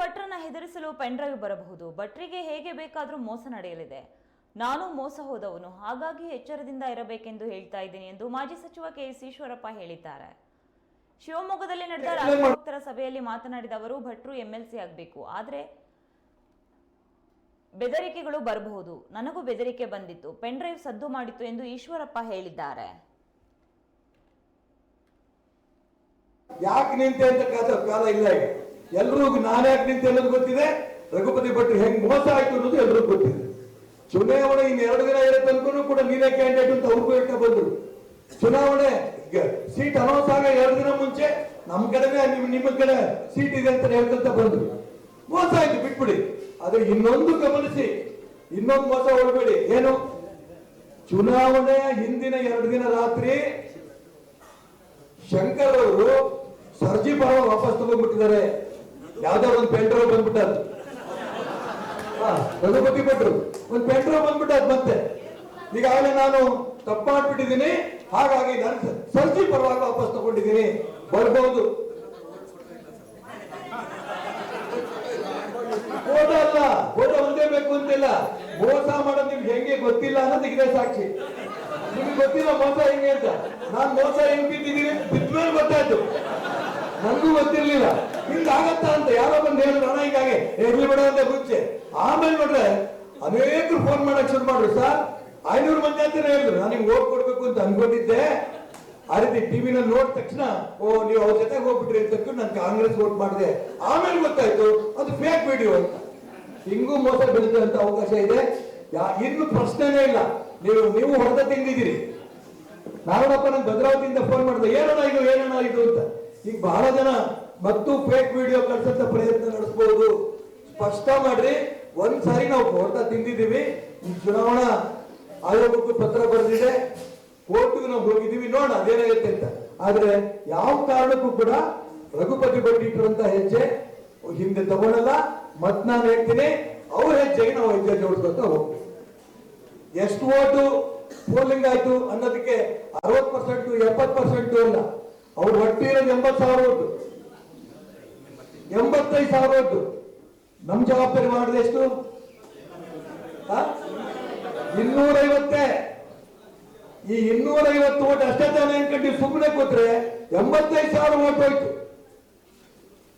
ಭಟ್ರನ್ನ ಹೆದರಿಸಲು pen drive ಬರಬಹುದು. ಭಟ್ರಿಗೆ ಹೇಗೆ ಬೇಕಾದರೂ ಮೋಸ ನಡೆಯಲಿದೆ. ನಾನು ಮೋಸ ಹೋದವನು ಹಾಗಾಗಿ ಎಚ್ಚರದಿಂದ ಇರಬೇಕೆಂದು ಹೇಳ್ತಾ ಇದ್ದೀನಿ ಎಂದು ಮಾಜಿ ಸಚಿವ ಕೆ. ಎಸ್. ಈಶ್ವರಪ್ಪ ಹೇಳಿದ್ದಾರೆ. ಶಿವಮೊಗ್ಗದಲ್ಲಿ ನಡೆದ ರಾಜ್ಯಭಕ್ತರ ಸಭೆಯಲ್ಲಿ ಮಾತನಾಡಿದ ಅವರು ಭಟ್ರು ಎಂಎಲ್ಸಿ ಆಗಬೇಕು. ಆದರೆ ಬೆದರಿಕೆಗಳು ಬರಬಹುದು. ನನಗೂ ಬೆದರಿಕೆ ಬಂದಿತ್ತು. ಪೆನ್ಡ್ರೈವ್ ಸದ್ದು ಮಾಡಿತ್ತು ಎಂದು ಈಶ್ವರಪ್ಪ ಹೇಳಿದ್ದಾರೆ. ಯಾಕೆ ನಿಂತೆ ಅಂತ ಕಾಲ ಕಾಲ ಇಲ್ಲ ಈಗ. ಎಲ್ರಿಗೂ ನಾನು ಯಾಕೆ ನಿಂತೆ ಅನ್ನೋದು ಗೊತ್ತಿದೆ? ರಘುಪತಿ ಭಟ್ ಹೆಂಗ್ ಮೋಸ ಆಯ್ತು ಅನ್ನೋದು ಎಲ್ರಿಗೂ ಗೊತ್ತಿದೆ. ಚುನಾವಣೆ ಇನ್ನು ಎರಡು ದಿನ ಇರುತ್ತೆ ಅನ್ಕೊಂಡು ಕೂಡ ನೀನೇ ಕ್ಯಾಂಡಿಡೇಟ್ ಅಂತ ಅವ್ರಿಗೂ ಹೇಳ್ತಾ ಬಂದ್ರು. ಚುನಾವಣೆ ಸೀಟ್ ಅನೌನ್ಸ್ ಆಗ ಎರಡು ದಿನ ಮುಂಚೆ ನಮ್ ಕಡೆನೇ, ನಿಮ್, ನಿಮ್ಮ ಕಡೆ ಸೀಟ್ ಇದೆ ಅಂತ ಹೇಳ್ಕೊಂತ ಬಂದ್ರು. ಮೋಸ ಆಯ್ತು, ಬಿಟ್ಬಿಡಿ. ಅದೇ ಇನ್ನೊಂದು ಗಮನಿಸಿ, ಇನ್ನೊಂದು ಮೋಸ ಹೊಡ್ಬೇಡಿ ಏನು? ಚುನಾವಣೆಯ ಹಿಂದಿನ ಎರಡು ದಿನ ರಾತ್ರಿ ಶಂಕರ್ ಅವರು ಸರ್ಜಿ ಭಾವ ವಾಪಸ್ ತಗೊಂಡ್ಬಿಟ್ಟಿದ್ದಾರೆ. ಯಾವ್ದಾದ್ರು ಒಂದು ಪೆಂಡ್ರೋ ಬಂದ್ಬಿಟ್ಟಾರ ರಘುಪತಿ ಭಟ್ರು ಒಂದು ಪೆಂಟ್ರೋ ಬಂದ್ಬಿಟ್ಟದ್ ಮತ್ತೆ. ಈಗಾಗಲೇ ನಾನು ತಪ್ಪು ಮಾಡ್ಬಿಟ್ಟಿದ್ದೀನಿ. ಹಾಗಾಗಿ ನಾನು ಸರ್ಜಿ ಪರವಾಗಿ ವಾಪಸ್ ತಗೊಂಡಿದ್ದೀನಿ. ಬರ್ಬೋದು. ಫೋಟೋ ಅಲ್ಲ ಫೋಟೋ ಒಂದೇ ಬೇಕು ಅಂತಿಲ್ಲ. ಮೋಸ ಮಾಡೋದು ನಿಮ್ಗೆ ಹೆಂಗೆ ಗೊತ್ತಿಲ್ಲ ಅನ್ನೋದು ಇದೆ ಸಾಕ್ಷಿ. ನಿಮ್ಗೆ ಗೊತ್ತಿಲ್ಲ ಮೋಸ ಹೆಂಗೆ ಅಂತ. ನಾನು ಮೋಸ ಹೆಂಗ್ ಬಿದ್ದಿದ್ದೀನಿ? ಬಿದ್ಮೇಲೆ ಗೊತ್ತಾಯ್ತು. ನನಗೂ ಗೊತ್ತಿರ್ಲಿಲ್ಲ. ಹಿಂಗಾಗತ್ತ ಅಂತ ಯಾರೋ ಬಂದು ಹೇಳಿದ್ರು, ಅಣ್ಣ, ಹೀಗಾಗಿ ಇರ್ಲಿ ಬಿಡ ಅಂತ ಮುಂಚೆ. ಆಮೇಲೆ ನೋಡ್ರೆ ಅನೇಕರು ಫೋನ್ ಮಾಡಕ್ ಶುರು ಮಾಡ್ರು. ಸರ್, ಐನೂರು ಮಂದಿ ಅಂತಾನೆ ಹೇಳಿದ್ರು. ನಾನು ನಿಮ್ಗೆ ಓಟ್ ಕೊಡ್ಬೇಕು ಅಂತ ಅನ್ಕೊಂಡಿದ್ದೆ. ಆ ರೀತಿ ಟಿವಿನಲ್ಲಿ ನೋಡಿದ ತಕ್ಷಣ, ಓ, ನೀವು ಅವ್ರ ಜೊತೆಗೆ ಹೋಗ್ಬಿಟ್ರಿ ಅಂತ ನಾನು ಕಾಂಗ್ರೆಸ್ ವೋಟ್ ಮಾಡಿದೆ. ಆಮೇಲೆ ಗೊತ್ತಾಯ್ತು, ಅದು ಫೇಕ್ ವಿಡಿಯೋ ಅಂತ. ಹಿಂಗೂ ಮೋಸ ಬೀಳುತ್ತೆ ಅಂತ ಅವಕಾಶ ಇದೆ. ಇನ್ನು ಪ್ರಶ್ನೆನೇ ಇಲ್ಲ. ನೀವು ನೀವು ಹೊಡೆದ ತಿಂದಿದ್ದೀರಿ. ನಾರಾಯಣಪ್ಪ ನಂಗೆ ಭದ್ರಾವತಿಯಿಂದ ಫೋನ್ ಮಾಡಿದೆ, ಏನಣ್ಣ ಇದು ಏನಣ್ಣ ಇದು? ಅಂತ. ಈಗ ಬಹಳ ಜನ ಮತ್ತು ಫೇಕ್ ವಿಡಿಯೋ ಕಳ್ಸಂತ ಪ್ರಯತ್ನ ನಡೆಸಬಹುದು ಸ್ಪಷ್ಟ ಮಾಡ್ರಿ, ಒಂದ್ ಸಾರಿ ನಾವು ಕೋರ್ಟ ತಿಂದಿದ್ದೀವಿ ಚುನಾವಣಾ ಆಯೋಗಕ್ಕೂ ಪತ್ರ ಬರೆದಿದೆ, ಕೋರ್ಟ್ಗೆ ನಾವು ಹೋಗಿದ್ದೀವಿ ನೋಡ ಅದೇನಾಗುತ್ತೆ ಅಂತ. ಆದ್ರೆ ಯಾವ ಕಾರಣಕ್ಕೂ ಕೂಡ ರಘುಪತಿ ಭಟ್ ಇಟ್ಟಿರುವಂತ ಹೆಜ್ಜೆ ಹಿಂದೆ ತಗೊಳ್ಳಲ್ಲ ಮತ್ ನಾನು ಹೇಳ್ತೀನಿ, ಅವ್ರ ಹೆಜ್ಜೆಗೆ ನಾವು ಹೆಜ್ಜೆ ಜೋಡಿಸ್ಕೊತ ಹೋಗ್ತೀವಿ. ಎಷ್ಟು ಓಟು ಪೋಲಿಂಗ್ ಆಯ್ತು ಅನ್ನೋದಕ್ಕೆ ಅರವತ್ ಪರ್ಸೆಂಟ್ ಎಪ್ಪತ್ ಪರ್ಸೆಂಟ್ ಅಲ್ಲ ಅವ್ರು ಒಟ್ಟು ಇರೋದು ಎಂಬತ್ ಸಾವಿರ ಓಟು. ಎಂಬತ್ತೈದು ಸಾವಿರ ಓಟು. ನಮ್ಮ ಜವಾಬ್ದಾರಿ ಮಾಡಿದೆ ಎಷ್ಟು? ಇನ್ನೂರೈವತ್ತೇ. ಈ ಇನ್ನೂರೈವತ್ತು ಓಟ್ ಅಷ್ಟೇ ತಾನೇ ಅನ್ಕೊಂಡು ಸುಮ್ಮನೆ ಕೂತ್ರೆ ಎಂಬತ್ತೈದು ಸಾವಿರ ಓಟ್ ಹೋಯ್ತು.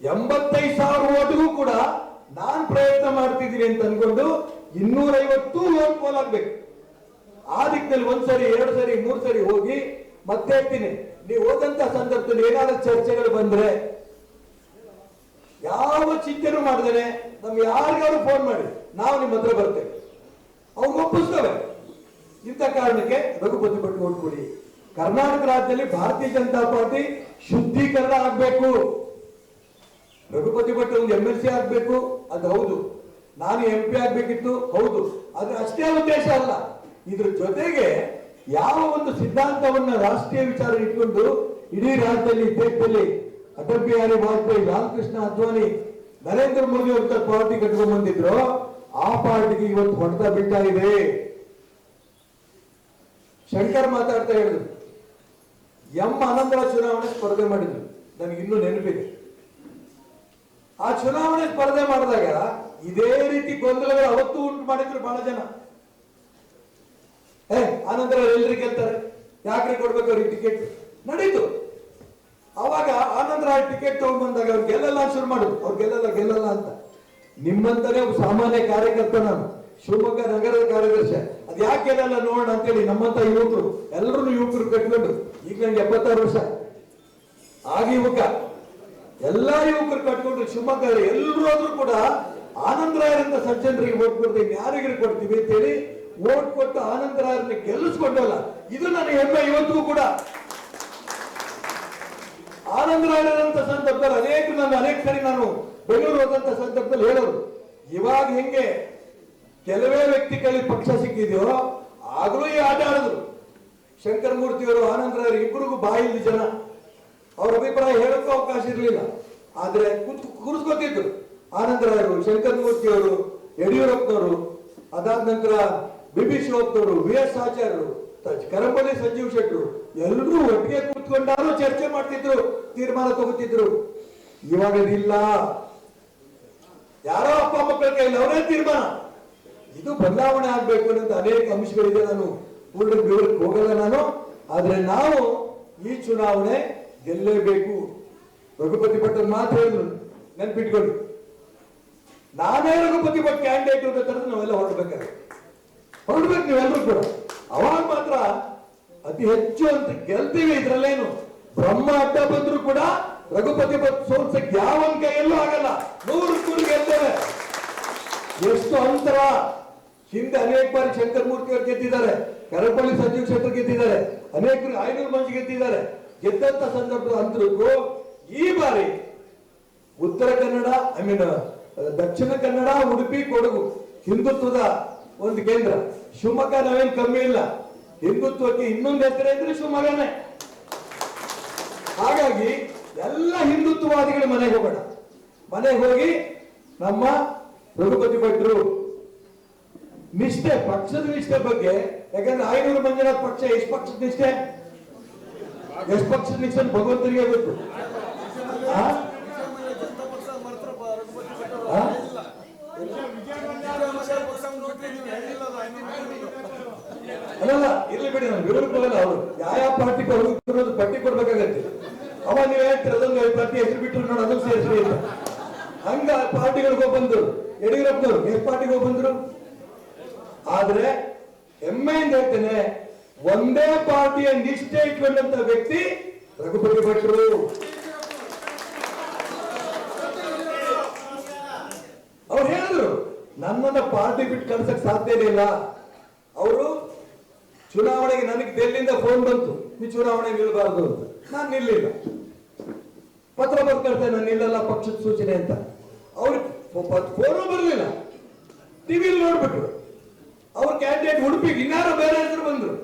ಎಂಬತ್ತೈದು ಸಾವಿರ ಓಟ್ಗೂ ಕೂಡ ನಾನ್ ಪ್ರಯತ್ನ ಮಾಡ್ತಿದ್ದೀನಿ ಅಂತ ಅನ್ಕೊಂಡು ಇನ್ನೂರೈವತ್ತು ಓಟ್ ಪೋಲ್ ಆಗ್ಬೇಕು. ಆ ದಿಕ್ಕಿನಲ್ಲಿ ಒಂದ್ಸರಿ ಎರಡು ಸರಿ ಮೂರು ಸರಿ ಹೋಗಿ ಮತ್ತೆ ಹೇಳ್ತೀನಿ ನೀವು ಹೋದಂತ ಸಂದರ್ಭದಲ್ಲಿ ಏನಾದ್ರೂ ಚರ್ಚೆಗಳು ಬಂದ್ರೆ ಯಾವ ಚಿಂತೆನೂ ಮಾಡಿದ್ರೆ ನಮ್ಗೆ ಯಾರಿಗಾದ್ರು ಫೋನ್ ಮಾಡಿ. ನಾವು ನಿಮ್ಮ ಹತ್ರ ಬರ್ತೇವೆ. ಅವ್ರು ಒಪ್ಪಿಸ್ತವೆ ಇಂಥ ಕಾರಣಕ್ಕೆ ರಘುಪತಿ ಭಟ್ ಓಡ್ಕೊಡಿ ಕರ್ನಾಟಕ ರಾಜ್ಯದಲ್ಲಿ ಭಾರತೀಯ ಜನತಾ ಪಾರ್ಟಿ ಶುದ್ಧೀಕರಣ ಆಗ್ಬೇಕು. ರಘುಪತಿ ಭಟ್ ಒಂದು ಎಂ ಎಲ್ ಸಿ ಆಗ್ಬೇಕು. ಅದು ಹೌದು. ನಾನು ಎಂ ಪಿ ಆಗ್ಬೇಕಿತ್ತು. ಹೌದು. ಆದ್ರೆ ಅಷ್ಟೇ ಉದ್ದೇಶ ಅಲ್ಲ. ಇದ್ರ ಜೊತೆಗೆ ಯಾವ ಒಂದು ಸಿದ್ಧಾಂತವನ್ನ ರಾಷ್ಟ್ರೀಯ ವಿಚಾರ ಇಟ್ಕೊಂಡು ಇಡೀ ರಾಜ್ಯದಲ್ಲಿ ದೇಶದಲ್ಲಿ ಅಟಲ್ ಬಿಹಾರಿ ವಾಜಪೇಯಿ, ರಾಮಕೃಷ್ಣ ಅದ್ವಾನಿ, ನರೇಂದ್ರ ಮೋದಿ ಅವ್ರ ಪಾರ್ಟಿ ಕಟ್ಕೊಂಡು ಬಂದಿದ್ರು, ಆ ಪಾರ್ಟಿಗೆ ಇವತ್ತು ಹೊಡೆತ ಬೀಳ್ತಾ ಇದೆ. ಶಂಕರ್ ಮಾತಾಡ್ತಾ ಹೇಳಿದ್ರು. ಎಂ ಅನಂತರ ಚುನಾವಣೆ ಸ್ಪರ್ಧೆ ಮಾಡಿದ್ರು. ನನಗೆ ಇನ್ನೂ ನೆನಪಿದೆ. ಆ ಚುನಾವಣೆ ಸ್ಪರ್ಧೆ ಮಾಡಿದಾಗ ಇದೇ ರೀತಿ ಗೊಂದಲಗಳು ಅವತ್ತು ಉಂಟು ಮಾಡಿದ್ರು ಬಹಳ ಜನ. ಏ, ಆನಂತರ ಎಲ್ರಿಗೆ ಗೆಲ್ತಾರೆ ಯಾಕ್ರಿ ಕೊಡ್ಬೇಕು ಅವ್ರಿಗೆ ಟಿಕೆಟ್ ನಡೀತು. ಅವಾಗ ಆನಂತರ ಟಿಕೆಟ್ ತಗೊಂಡ್ ಬಂದಾಗ ಅವ್ರು ಗೆಲ್ಲಲ್ಲ ಶುರು ಮಾಡು ಅವ್ರು ಗೆಲ್ಲಲ್ಲ ಗೆಲ್ಲಲ್ಲ ಅಂತ. ನಿಮ್ಮಂತಾನೆ ಒಬ್ಬ ಸಾಮಾನ್ಯ ಕಾರ್ಯಕರ್ತ ನಾನು. ಶಿವಮೊಗ್ಗ ನಗರದ ಕಾರ್ಯದರ್ಶಿ. ಅದ್ ಯಾಕೆ ಗೆಲ್ಲಲ್ಲ ನೋಡೋಣ ಅಂತೇಳಿ ನಮ್ಮಂತ ಯುವಕರು ಎಲ್ಲರೂ ಯುವಕರು ಕಟ್ಕೊಂಡು ಈಗ ನಂಗೆ ಎಪ್ಪತ್ತಾರು ವರ್ಷ. ಆಗ ಯುವಕ, ಎಲ್ಲಾ ಯುವಕರು ಕಟ್ಕೊಂಡು ಶಿವಮೊಗ್ಗ ಎಲ್ಲರೂ ಆದ್ರೂ ಕೂಡ ಆನಂದರಾಯರಂತ ಸಜ್ಜನರಿಗೆ ಓಟ್ ಕೊಡ್ತೀವಿ ಯಾರಿಗೆ ಕೊಡ್ತೀವಿ ಅಂತೇಳಿ ಓಟ್ ಕೊಟ್ಟು ಆನಂದರಾಯರನ್ನ ಗೆಲ್ಲಿಸ್ಕೊಂಡಲ್ಲ, ಇದು ನನ್ನ ಹೆಮ್ಮೆ ಇವತ್ತಿಗೂ ಕೂಡ. ಆನಂದರಾಯರಂತ ಸಂದರ್ಭದಲ್ಲಿ ಅನೇಕ ನಾನು ಅನೇಕ ಸರಿ ನಾನು ಬೆಂಗಳೂರು ಹೋದಂತ ಸಂದರ್ಭದಲ್ಲಿ ಹೇಳೋರು, ಇವಾಗ ಹೆಂಗೆ ಕೆಲವೇ ವ್ಯಕ್ತಿಗಳಿಗೆ ಪಕ್ಷ ಸಿಕ್ಕಿದೆಯೋ, ಆಗಲೂ ಈ ಆಟ ಆಡಿದ್ರು. ಶಂಕರಮೂರ್ತಿಯವರು, ಆನಂದರಾಯರು ಇಬ್ಬರಿಗೂ ಬಾಯಿಲ್ ಜನ. ಅವ್ರ ಅಭಿಪ್ರಾಯ ಹೇಳಕ್ಕೂ ಅವಕಾಶ ಇರಲಿಲ್ಲ. ಆದ್ರೆ ಕೂತ್ ಕೂರಿಸ್ಕೊತಿದ್ರು. ಆನಂದರಾಯರು, ಶಂಕರಮೂರ್ತಿಯವರು, ಯಡಿಯೂರಪ್ಪನವರು, ಅದಾದ ನಂತರ ಬಿ ಬಿ ಶಿವಪ್ಪನವರು ವಿ ಎಸ್ ಆಚಾರ್ಯರು ಕರಂಬಳ್ಳಿ ಸಂಜೀವ್ ಶೆಟ್ಟರು ಎಲ್ಲರೂ ಒಟ್ಟಿಗೆ ಕೂತ್ಕೊಂಡಾರು ಚರ್ಚೆ ಮಾಡ್ತಿದ್ರು, ತೀರ್ಮಾನ ತಗೋತಿದ್ರು. ಇವಾಗ ಇದಿಲ್ಲ ಯಾರೋ ಅಪ್ಪ ಮಕ್ಕಳ ಕೈಯಲ್ಲಿ ಅವರೇ ತೀರ್ಮಾನ. ಇದು ಬದಲಾವಣೆ ಆಗ್ಬೇಕು ಅನ್ನೋ ಅನೇಕ ಅಂಶಗಳಿದೆ. ನಾನು ಪೂರ್ಣ ವಿವರಕ್ಕೆ ಹೋಗಲ್ಲ ನಾನು. ಆದ್ರೆ ನಾವು ಈ ಚುನಾವಣೆ ಗೆಲ್ಲಲೇಬೇಕು. ರಘುಪತಿ ಭಟ್ ಮಾತು ಹೇಳಿದ್ರು. ನೆನ್ಪಿಟ್ಕೊಳ್ಳಿ. ನಾನೇ ರಘುಪತಿ ಭಟ್ ಕ್ಯಾಂಡಿಡೇಟ್ ಅಂತ ನಾವೆಲ್ಲ ಹೊರಡ್ಬೇಕಾದ್ರೆ ಹೊರಡ್ಬೇಕು ನೀವೆಲ್ಲರೂ ಕೂಡ ಅವಾಗ ಮಾತ್ರ ಅತಿ ಹೆಚ್ಚು ಅಂತ ಗೆಲ್ತೀವಿ ಇದ್ರಲ್ಲೇನು. ಬ್ರಹ್ಮ ಅಡ್ಡ ಬಂದ್ರು ಕೂಡ ರಘುಪತಿ ಪತ್ ಸೋಲ್ಸಕ್ ಯಾವ ಕೈಯಲ್ಲೂ ಆಗಲ್ಲ. ನೂರು ಸ್ಕೂಲ್ ಗೆಲ್ತೇವೆ. ಎಷ್ಟು ಅಂತರ ಹಿಂದೆ ಅನೇಕ ಬಾರಿ ಶಂಕರ್ ಮೂರ್ತಿ ಅವರು ಗೆದ್ದಿದ್ದಾರೆ. ಕರಪಳ್ಳಿ ಸಂಜೀವ್ ಕ್ಷೇತ್ರ ಗೆದ್ದಿದ್ದಾರೆ. ಅನೇಕರು ಐನೂರು ಮಂದಿ ಗೆದ್ದಿದ್ದಾರೆ. ಗೆದ್ದಂತ ಸಂದರ್ಭದ ಅಂತರಕ್ಕೂ ಈ ಬಾರಿ ಉತ್ತರ ಕನ್ನಡ ಐ ಮೀನ್ ದಕ್ಷಿಣ ಕನ್ನಡ, ಉಡುಪಿ, ಕೊಡಗು ಹಿಂದುತ್ವದ ಒಂದು ಕೇಂದ್ರ. ಶಿವಮೊಗ್ಗ ನಾವೇನ್ ಕಮ್ಮಿ ಇಲ್ಲ. ಹಿಂದುತ್ವಕ್ಕೆ ಇನ್ನೊಂದು ಹೆಸರು ಇದ್ರೆ ಶಿವಮೊಗ್ಗನೇ. ಹಾಗಾಗಿ ಎಲ್ಲ ಹಿಂದುತ್ವವಾದಿಗಳು ಮನೆಗೆ ಹೋಗೋಣ ಮನೆಗೆ ಹೋಗಿ ನಮ್ಮ ರಘುಪತಿ ಭಟ್ರು ನಿಷ್ಠೆ, ಪಕ್ಷದ ನಿಷ್ಠೆ ಬಗ್ಗೆ, ಯಾಕಂದ್ರೆ ಐನೂರು ಮಂದಿರ ಪಕ್ಷ ಎಷ್ಟು ಪಕ್ಷದ ನಿಷ್ಠೆ? ಎಷ್ಟು ಪಕ್ಷದ ನಿಷ್ಠೆ ಭಗವಂತನಿಗೆ ಗೊತ್ತು ಆ? ಆ? ಅಲ್ಲಲ್ಲ ಇರ್ಲಿ ಬಿಡಿ, ನಮ್ಗೆ ಹೋಗಲ್ಲ ಅವರು. ಯಾವ ಪಾರ್ಟಿಗೆ ಅವರು ಪಟ್ಟಿ ಕೊಡ್ಬೇಕಾಗತ್ತೆ. ಅವ ನೀವ್ ಹೇಳ್ತೀರ, ಅದೊಂದು ಪಾರ್ಟಿ ಹೆಸರು ಬಿಟ್ಟರು ನೋಡ ಅದನ್ನು ಸೇರಿಸ್ರಿ ಇಲ್ಲ ಹಂಗ ಪಾರ್ಟಿಗಳಿಗೆ ಬಂದ್ರು. ಯಡಿಯೂರಪ್ಪನವರು ಎಷ್ಟು ಪಾರ್ಟಿಗೆ ಬಂದ್ರು? ಆದ್ರೆ, ಹೆಮ್ಮೆಯಿಂದ ಹೇಳ್ತೇನೆ, ಒಂದೇ ಪಾರ್ಟಿಯ ನಿಷ್ಠೆ ಇಟ್ಕೊಂಡಂತ ವ್ಯಕ್ತಿ ರಘುಪತಿ ಭಟ್ರು. ಅವ್ರು ಹೇಳಿದ್ರು, ನನ್ನನ್ನ ಪಾರ್ಟಿ ಬಿಟ್ಟು ಕಳ್ಸಕ್ ಸಾಧ್ಯ ಇಲ್ಲ. ಚುನಾವಣೆಗೆ ನನಗೆ ದೆಲ್ಲಿಂದ ಫೋನ್ ಬಂತು? ನೀವು ಚುನಾವಣೆ ನಿಲ್ಬಾರ್ದು ಅಂತ. ನಾನು ನಿಲ್ಲಿಲ್ಲ. ಪತ್ರ ಬರ್ಕೊಳ್ತೇನೆ ಕಳ್ತೇನೆ ನಾನು ನಿಲ್ಲಲ್ಲ ಪಕ್ಷದ ಸೂಚನೆ ಅಂತ. ಅವ್ರಿಗೆ ಫೋನು ಬರಲಿಲ್ಲ. ಟಿವಿಲಿ ನೋಡ್ಬಿಟ್ರು. ಅವ್ರ ಕ್ಯಾಂಡಿಡೇಟ್ ಉಡುಪಿಗೆ ಇನ್ನಾರು ಬೇರೆ ಹೆಸರು ಬಂದ್ರು.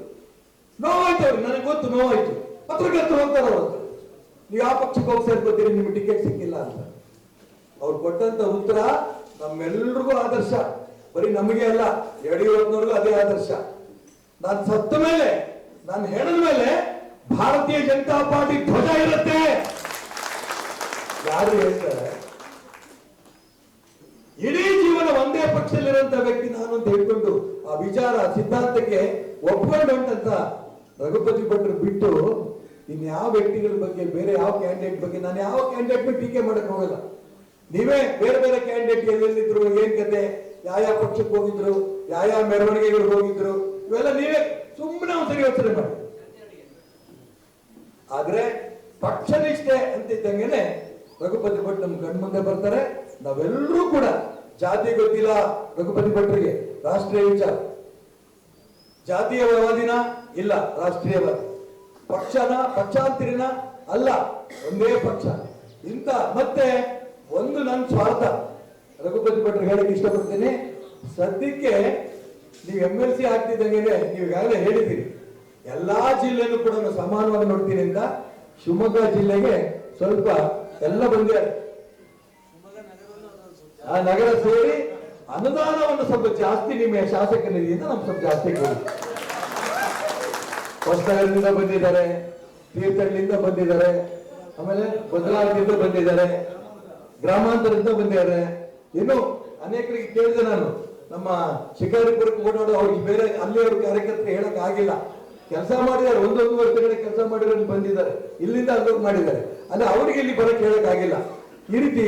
ನೋವಾಯ್ತು ಅವ್ರು ನನಗೆ ಗೊತ್ತು, ನೋವಾಯ್ತು. ಪತ್ರಕರ್ತರು ಹೋಗ್ತಾರೆ ಅವರು ನೀವು ಯಾವ ಪಕ್ಷಕ್ಕೆ ಹೋಗಿ ಸೇರ್ಕೋತೀರಿ? ನಿಮ್ಗೆ ಟಿಕೆಟ್ ಸಿಕ್ಕಿಲ್ಲ ಅಂತ. ಅವ್ರು ಕೊಟ್ಟಂತ ಉತ್ತರ ನಮ್ಮೆಲ್ರಿಗೂ ಆದರ್ಶ. ಬರೀ ನಮಗೆ ಅಲ್ಲ, ಯಡಿಯೂರಪ್ಪನವ್ರಿಗೂ ಅದೇ ಆದರ್ಶ. ನಾನು ಸತ್ತ ಮೇಲೆ ನಾನು ಹೇಳಿದ ಮೇಲೆ ಭಾರತೀಯ ಜನತಾ ಪಾರ್ಟಿ ಧ್ವಜ ಇರುತ್ತೆ. ಯಾರು ಹೇಳ್ತಾರೆ? ಇಡೀ ಜೀವನ ಒಂದೇ ಪಕ್ಷದಲ್ಲಿರುವಂತ ವ್ಯಕ್ತಿ ನಾನು ಅಂತ ಹೇಳ್ಕೊಂಡು ಆ ವಿಚಾರ ಸಿದ್ಧಾಂತಕ್ಕೆ ಒಪ್ಕೊಂಡು ಅಂತ ರಘುಪತಿ ಭಟ್ರು ಬಿಟ್ಟು ಇನ್ಯಾವ ವ್ಯಕ್ತಿಗಳ ಬಗ್ಗೆ, ಬೇರೆ ಯಾವ ಕ್ಯಾಂಡಿಡೇಟ್ ಬಗ್ಗೆ, ನಾನು ಯಾವ ಕ್ಯಾಂಡಿಡೇಟ್ ಟೀಕೆ ಮಾಡಕ್ ಹೋಗಲ್ಲ. ನೀವೇ ಬೇರೆ ಬೇರೆ ಕ್ಯಾಂಡಿಡೇಟ್ ಎಲ್ಲಿದ್ರು, ಏನ್ ಕತೆ ಯಾವ ಯಾವ ಪಕ್ಷಕ್ಕೆ ಹೋಗಿದ್ರು ಯಾವ ಯಾವ ಮೆರವಣಿಗೆಗಳು ಹೋಗಿದ್ರು ಇವೆಲ್ಲ ನೀವೇ ಸುಮ್ಮನೆ ಒಂದ್ಸರಿ ಯೋಚನೆ ಮಾಡಿ. ಆದ್ರೆ ಪಕ್ಷ ನಿಷ್ಠೆ ಅಂತಿದ್ದಂಗೆನೆ ರಘುಪತಿ ಭಟ್ ನಮ್ ಕಣ್ ಮುಂದೆ ಬರ್ತಾರೆ. ನಾವೆಲ್ಲರೂ ಕೂಡ ಜಾತಿ ಗೊತ್ತಿಲ್ಲ ರಘುಪತಿ ಭಟ್ರಿಗೆ. ರಾಷ್ಟ್ರೀಯ ವಿಚಾರ ಜಾತೀಯವಾದಿನ ಇಲ್ಲ, ರಾಷ್ಟ್ರೀಯವಾದಿ. ಪಕ್ಷನ, ಪಕ್ಷಾಂತರಿನ ಅಲ್ಲ, ಒಂದೇ ಪಕ್ಷ. ಇಂತ ಮತ್ತೆ ಒಂದು ನನ್ನ ಸ್ವಾರ್ಥ. ರಘುಪತಿ ಭಟ್ರು ಹೇಳಕ್ ಇಷ್ಟಪಡ್ತೀನಿ, ಸದ್ಯಕ್ಕೆ ನೀವು ಎಂ ಎಲ್ ಸಿ ಆಗ್ತಿದ್ದಂಗೆ ನೀವು ಈಗಾಗಲೇ ಹೇಳಿದ್ದೀರಿ. ಎಲ್ಲಾ ಜಿಲ್ಲೆನೂ ಕೂಡ ಸಮಾನವಾಗಿ ನೋಡ್ತೀನಿ ಅಂತ ಶಿವಮೊಗ್ಗ ಜಿಲ್ಲೆಗೆ ಸ್ವಲ್ಪ ಎಲ್ಲ ಬಂದಿದ್ದಾರೆ ಆ ನಗರ ಸೇರಿ ಅನುದಾನವನ್ನು ಸ್ವಲ್ಪ ಜಾಸ್ತಿ ನಿಮ್ಮ ಶಾಸಕ ನಿಧಿಯಿಂದ ನಮ್ಗೆ ಸ್ವಲ್ಪ ಜಾಸ್ತಿ ಕೊಡಿ. ಹೊಸನಗರದಿಂದ ಬಂದಿದ್ದಾರೆ, ತೀರ್ಥಹಳ್ಳಿಯಿಂದ ಬಂದಿದ್ದಾರೆ, ಆಮೇಲೆ ಬದಲಾವಣೆಯಿಂದ ಬಂದಿದ್ದಾರೆ, ಗ್ರಾಮಾಂತರದಿಂದ ಬಂದಿದ್ದಾರೆ. ಇನ್ನು ಅನೇಕರಿಗೆ ಕೇಳಿದೆ ನಾನು. ನಮ್ಮ ಶಿಕಾರಿಪುರಕ್ಕೆ ಓಡಾಡೋ ಅವ್ರಿಗೆ ಬೇರೆ ಅಲ್ಲಿಯವ್ರ ಕಾರ್ಯಕರ್ತರು ಹೇಳಕ್ ಆಗಿಲ್ಲ. ಕೆಲಸ ಮಾಡಿದ್ದಾರೆ, ಒಂದೊಂದು ವರ್ಷಗಳ ಕೆಲಸ ಮಾಡಿರೋದು ಬಂದಿದ್ದಾರೆ. ಇಲ್ಲಿಂದ ಅಲ್ಲೋಗಿ ಮಾಡಿದ್ದಾರೆ. ಅಂದ್ರೆ ಅವ್ರಿಗೆ ಇಲ್ಲಿ ಬರಕ್ ಹೇಳಕ್ ಆಗಿಲ್ಲ. ಈ ರೀತಿ